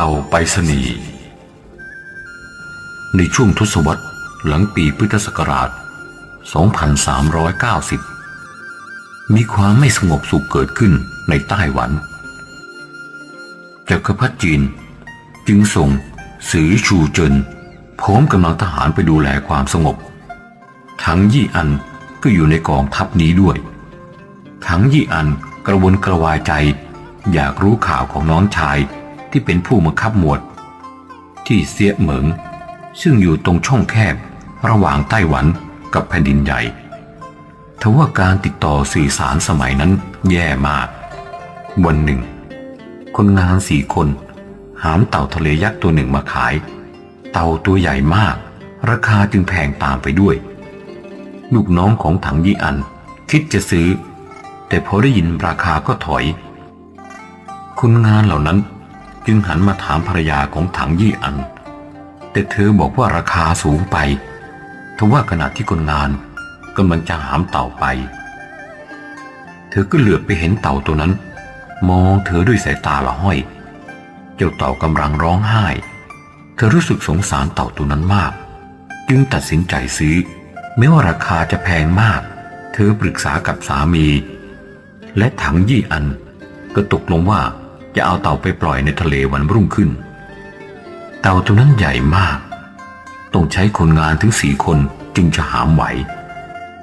เตาไปรษณีในช่วงทศวรรษหลังปีพุทธศักราช 2390 มีความไม่สงบสุขเกิดขึ้นในไต้หวันจักรพรรดิจีนจึงส่งสือชูเจินพร้อมกำลังทหารไปดูแลความสงบ ทั้งยี่อันก็อยู่ในกองทัพนี้ด้วย ทั้งยี่อันกระวนกระวายใจอยากรู้ข่าวของน้องชาย ที่เป็นผู้บังคับหมวด ที่เสียเหมิง ซึ่งอยู่ตรงช่องแคบระหว่างไต้หวันกับแผ่นดินใหญ่ทว่าการติดต่อสื่อสารสมัยนั้นแย่มาก วันหนึ่ง คนงานสี่คน หามเต่าทะเลยักษ์ตัวหนึ่งมาขาย เต่าตัวใหญ่มาก ราคาจึงแพงตามไปด้วย ลูกน้องของถังยี่อัน คิดจะซื้อ แต่พอได้ยินราคาก็ถอย คนงานเหล่านั้น จึงหันมาถามภรรยาของถังยี่อัน แต่เธอบอกว่าราคาสูงไปทว่าขณะที่คนงานกำลังจะหามเต่าไป เธอก็เหลือบไปเห็นเต่าตัวนั้น มองเธอด้วยสายตาละห้อย เจ้าเต่ากำลังร้องไห้ เธอรู้สึกสงสารเต่าตัวนั้นมาก จึงตัดสินใจซื้อแม้ว่าราคาจะแพงมาก เธอปรึกษากับสามี และถังยี่อันก็ตกลงว่า จะเอาเต่าไปปล่อยในทะเลวันรุ่งขึ้น เต่าตัวนั้นใหญ่มาก ต้องใช้คนงานถึงสี่คนจึงจะหามไหว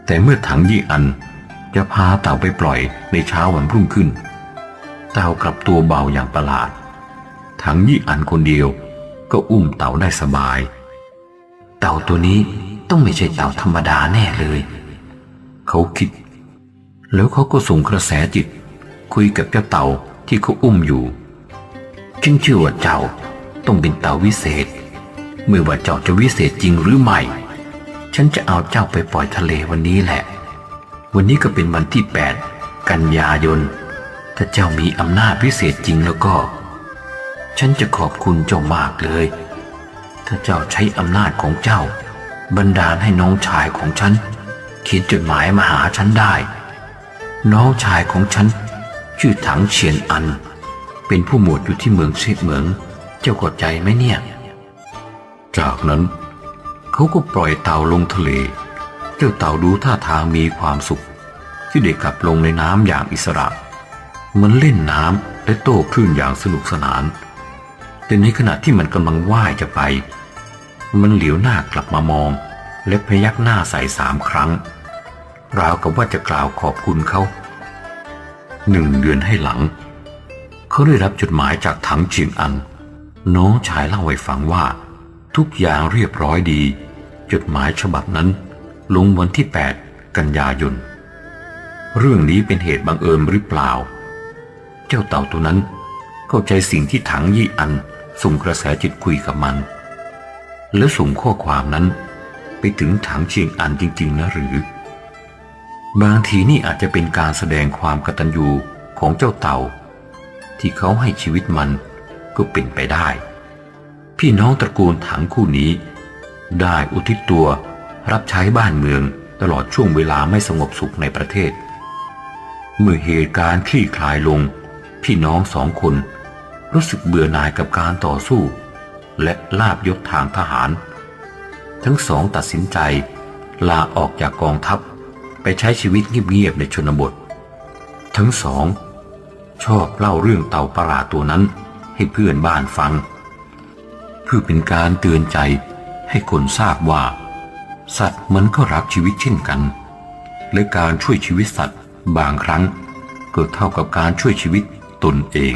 แต่เมื่อถังยี่อันจะพาเต่าไปปล่อยในเช้าวันรุ่งขึ้น เต่ากลับตัวเบาอย่างประหลาด ถังยี่อันคนเดียวก็อุ้มเต่าได้สบาย เต่าตัวนี้ต้องไม่ใช่เต่าธรรมดาแน่เลย เขาคิด แล้วเขาก็ส่งกระแสจิต คุยกับเจ้าเต่า ที่เขาอุ้มอยู่ฉันเชื่อว่าเจ้าต้องเป็นเต่าวิเศษ เมื่อว่าเจ้าจะวิเศษจริงหรือไม่ ฉันจะเอาเจ้าไปปล่อยทะเลวันนี้แหละ วันนี้ก็เป็นวันที่แปดกันยายน ถ้าเจ้ามีอำนาจวิเศษจริงแล้วก็ ฉันจะขอบคุณเจ้ามากเลย ถ้าเจ้าใช้อำนาจของเจ้า บันดาลให้น้องชายของฉันเขียนจดหมายมาหาฉันได้ น้องชายของฉัน ชื่อถังเฉียนอัน เป็นผู้หมวดอยู่ที่เมืองเชดเหมือง เจ้าเข้าใจไหมเนี่ย จากนั้น เขาก็ปล่อยเต่าลงทะเล เจ้าเต่าดูท่าทางมีความสุข ที่ได้กลับลงในน้ำอย่างอิสระ มันเล่นน้ำและโต้คลื่นอย่างสนุกสนาน แต่ในขณะที่มันกำลังว่ายจะไป มันเหลียวหน้ากลับมามอง และพยักหน้าใส่สามครั้ง ราวกับว่าจะกล่าวขอบคุณเขา หนึ่งเดือนให้หลัง เขาได้รับจดหมายจากถังเจียงอัน น้องชายเล่าให้ฟังว่า ทุกอย่างเรียบร้อยดี จดหมายฉบับนั้น ลงวันที่ 8 กันยายน เรื่องนี้เป็นเหตุบังเอิญหรือเปล่า เจ้าเต่าตัวนั้นเข้าใจสิ่งที่ถังยี่อันส่งกระแสจิตคุยกับมัน แล้วส่งข้อความนั้น ไปถึงถังเชียงอันจริง ๆ นะหรือ บางทีนี่อาจจะเป็นการแสดงความกตัญญูของเจ้าเต่า ที่เขาให้ชีวิตมันก็เป็นไปได้ พี่น้องตระกูลถังคู่นี้ ได้อุทิศตัวรับใช้บ้านเมืองตลอดช่วงเวลาไม่สงบสุขในประเทศ เมื่อเหตุการณ์คลี่คลายลง พี่น้องสองคนรู้สึกเบื่อหน่ายกับการต่อสู้ และลาบยศทางทหาร ทั้งสองตัดสินใจลาออกจากกองทัพ ไปใช้ชีวิตเงียบๆในชนบท ทั้งสอง ชอบเล่าเรื่องเต่าประหลาดตัวนั้นให้เพื่อนบ้านฟัง เพื่อเป็นการเตือนใจให้คนทราบว่า สัตว์มันก็รักชีวิตเช่นกัน และการช่วยชีวิตสัตว์บางครั้งก็เท่ากับการช่วยชีวิตตนเอง